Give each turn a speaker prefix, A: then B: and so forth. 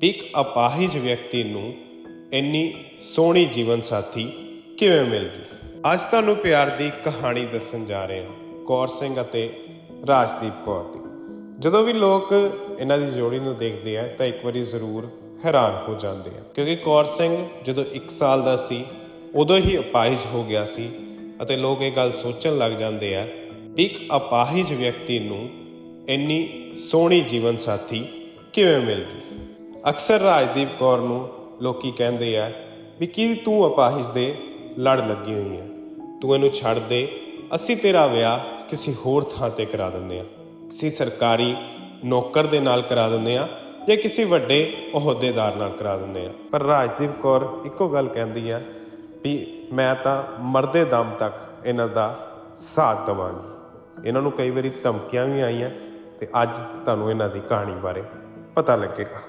A: ਵੀ ਇੱਕ ਅਪਾਹਿਜ ਵਿਅਕਤੀ ਨੂੰ ਇੰਨੀ ਸੋਹਣੀ ਜੀਵਨ ਸਾਥੀ ਕਿਵੇਂ ਮਿਲ ਗਈ? ਅੱਜ ਤੁਹਾਨੂੰ ਪਿਆਰ ਦੀ ਕਹਾਣੀ ਦੱਸਣ ਜਾ ਰਹੇ ਹਾਂ, ਕੌਰ ਸਿੰਘ ਅਤੇ ਰਾਜਦੀਪ ਕੌਰ ਦੀ। ਜਦੋਂ ਵੀ ਲੋਕ ਇਹਨਾਂ ਦੀ ਜੋੜੀ ਨੂੰ ਦੇਖਦੇ ਆ, ਤਾਂ ਇੱਕ ਵਾਰੀ ਜ਼ਰੂਰ ਹੈਰਾਨ ਹੋ ਜਾਂਦੇ ਆ। ਕਿਉਂਕਿ ਕੌਰ ਸਿੰਘ ਜਦੋਂ 1 ਸਾਲ ਦਾ ਸੀ, ਉਦੋਂ ਹੀ ਅਪਾਹਿਜ ਹੋ ਗਿਆ ਸੀ ਅਤੇ ਲੋਕ ਇਹ ਗੱਲ ਸੋਚਣ ਲੱਗ ਜਾਂਦੇ ਆ ਵੀ ਇੱਕ ਅਪਾਹਿਜ ਵਿਅਕਤੀ ਨੂੰ ਇੰਨੀ ਸੋਹਣੀ ਜੀਵਨ ਸਾਥੀ ਕਿਵੇਂ ਮਿਲ ਗਈ? ਅਕਸਰ ਰਾਜਦੀਪ ਕੌਰ ਨੂੰ ਲੋਕੀ ਕਹਿੰਦੇ ਆ ਵੀ ਕੀ ਤੂੰ ਅਪਾਹਿਜ ਦੇ ਲੜ ਲੱਗੀ ਹੋਈ ਹੈ ਤੂੰ ਇਹਨੂੰ ਛੱਡ ਦੇ, ਅਸੀਂ ਤੇਰਾ ਵਿਆਹ ਕਿਸੇ ਹੋਰ ਥਾਂ ਤੇ ਕਰਾ ਦਿੰਦੇ ਆ। ਕਿਸੇ ਸਰਕਾਰੀ ਨੌਕਰ ਦੇ ਨਾਲ ਕਰਾ ਦਿੰਦੇ ਆ ਜਾਂ ਕਿਸੇ ਵੱਡੇ ਅਹੁਦੇਦਾਰ ਨਾਲ ਕਰਾ ਦਿੰਦੇ ਆ। ਪਰ ਰਾਜਦੀਪ ਕੌਰ ਇੱਕੋ ਗੱਲ ਕਹਿੰਦੀ ਆ ਵੀ ਮੈਂ ਤਾਂ ਮਰਦੇ ਦਮ ਤੱਕ ਇਹਨਾਂ ਦਾ ਸਾਥ ਦੇਵਾਂਗੀ। ਇਹਨਾਂ ਨੂੰ ਕਈ ਵਾਰੀ ਧਮਕੀਆਂ ਵੀ ਆਈਆਂ ਤੇ ਅੱਜ ਤੁਹਾਨੂੰ ਇਹਨਾਂ ਦੀ ਕਹਾਣੀ ਬਾਰੇ ਪਤਾ ਲੱਗੇਗਾ।